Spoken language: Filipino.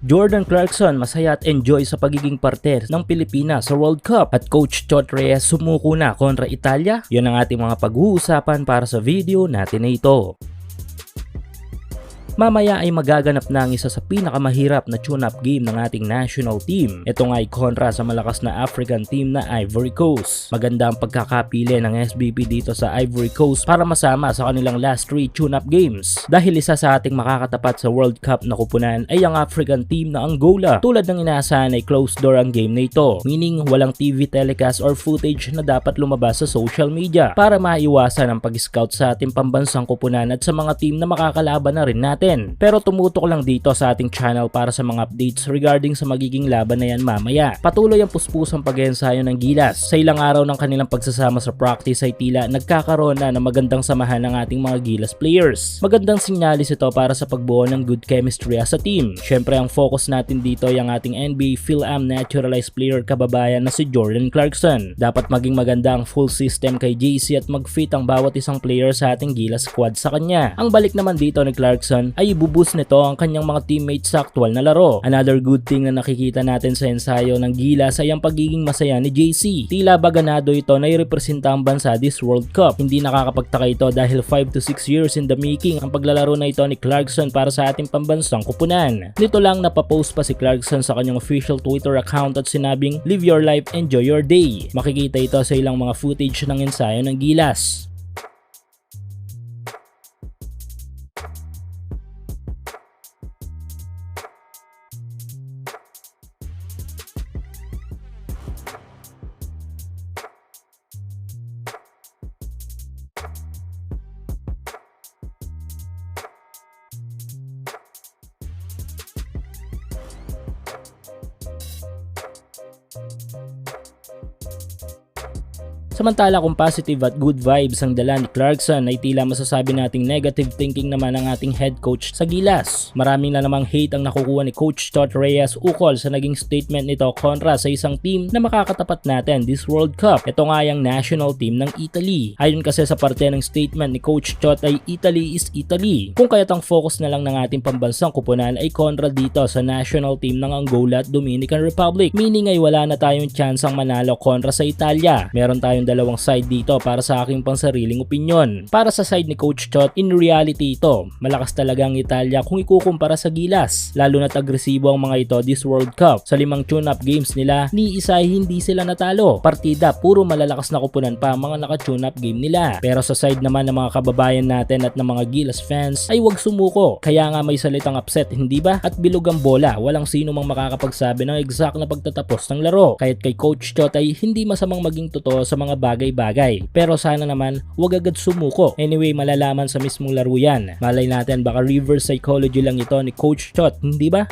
Jordan Clarkson masaya at enjoy sa pagiging parte ng Pilipinas sa World Cup at Coach Chot Reyes sumuko na kontra Italia. Yan ang ating mga pag-uusapan para sa video natin na ito. Mamaya ay magaganap na ang isa sa pinakamahirap na tune-up game ng ating national team. Ito nga ay kontra sa malakas na African team na Ivory Coast. Maganda ang pagkakapili ng SBP dito sa Ivory Coast para masama sa kanilang last 3 tune-up games. Dahil isa sa ating makakatapat sa World Cup na kupunan ay ang African team na Angola. Tulad ng inaasahan ay closed door ang game na ito, meaning walang TV telecast or footage na dapat lumabas sa social media para maiwasan ang pag-scout sa ating pambansang kupunan at sa mga team na makakalaban na rin natin natin. Pero tumutok lang dito sa ating channel para sa mga updates regarding sa magiging laban na yan mamaya. Patuloy ang puspusang pag-ensayo ng Gilas. Sa ilang araw ng kanilang pagsasama sa practice ay tila nagkakaroon na ng magandang samahan ng ating mga Gilas players. Magandang sinyalis ito para sa pagbuo ng good chemistry as a team. Syempre ang focus natin dito ay ang ating NBA Phil-Am naturalized player kababayan na si Jordan Clarkson. Dapat maging maganda ang full system kay JC at mag-fit ang bawat isang player sa ating Gilas squad sa kanya. Ang balik naman dito ni Clarkson ay ibuboost nito ang kanyang mga teammates sa aktual na laro. Another good thing na nakikita natin sa ensayo ng Gilas ay ang pagiging masaya ni JC. Tila ba ganado ito na irepresenta ang bansa this World Cup. Hindi nakakapagtaka ito dahil 5 to 6 years in the making ang paglalaro na ito ni Clarkson para sa ating pambansang kupunan. Nito lang napapost pa si Clarkson sa kanyang official Twitter account at sinabing live your life, enjoy your day. Makikita ito sa ilang mga footage ng ensayo ng Gilas. Samantala kung positive at good vibes ang dala ni Clarkson ay tila masasabi nating negative thinking naman ang ating head coach sa Gilas. Maraming na namang hate ang nakukuha ni Coach Tot Reyes ukol sa naging statement nito kontra sa isang team na makakatapat natin this World Cup. Ito nga yung national team ng Italy. Ayon kasi sa parte ng statement ni Coach Tot ay Italy is Italy. Kung kaya't ang focus na lang ng ating pambansang kupunan ay kontra dito sa national team ng Angola at Dominican Republic. Meaning ay wala na tayong chance ang manalo kontra sa Italia. Meron tayong dalawang side dito para sa aking pansariling opinyon. Para sa side ni Coach Chot, in reality ito, malakas talaga ang Italia kung ikukumpara sa Gilas. Lalo na't agresibo ang mga ito this World Cup. Sa limang tune-up games nila, ni isa hindi sila natalo. Partida, puro malalakas na kupunan pa ang mga naka-tune-up game nila. Pero sa side naman ng mga kababayan natin at ng mga Gilas fans, ay wag sumuko. Kaya nga may salitang upset, hindi ba? At bilog ang bola, walang sino mang makakapagsabi ng exact na pagtatapos ng laro. Kaya't kay Coach Chot ay hindi masamang maging totoo sa mga bagay-bagay. Pero sana naman, wag agad sumuko. Anyway, malalaman sa mismong laro yan. Malay natin baka reverse psychology lang ito ni Coach Chot, hindi ba?